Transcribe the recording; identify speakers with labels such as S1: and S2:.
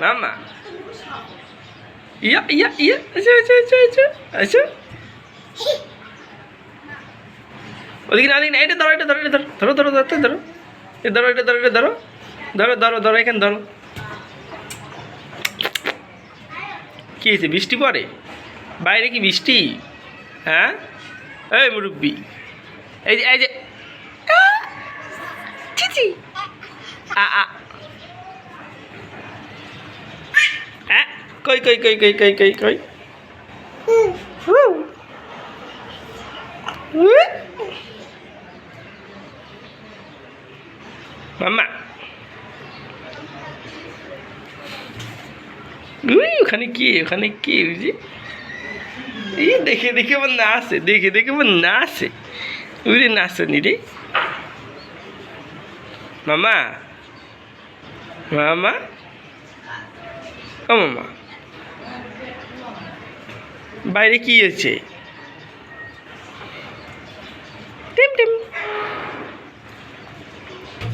S1: মামা। ইয়া ইয়া ইয়া আচ্ছা আচ্ছা আচ্ছা আচ্ছা আচ্ছা। ওদিকে না না এটা ধরো এটা ধরো এটা ধরো ধরো ধরো ধরো ধরো এ ধরো এটা ধরো এটা ধরো। ধরো ধরো ধরো, এখানে ধরো। কি হয়েছে, বৃষ্টি পড়ে? বাইরে কি বৃষ্টি? হ্যাঁ? এই মুরব্বি। এই যে এই যে। আ! আ আ আ, কই কই কই কই কই কই কই হু। হু। মাম্মা উই ওখানে কি ওখানে কি বুঝি এই দেখে দেখে আমার নাচে দেখে দেখে আমার নাচে উরে নাচনি রে মামা মামা ও মামা বাইরে কি হয়েছে? Team team.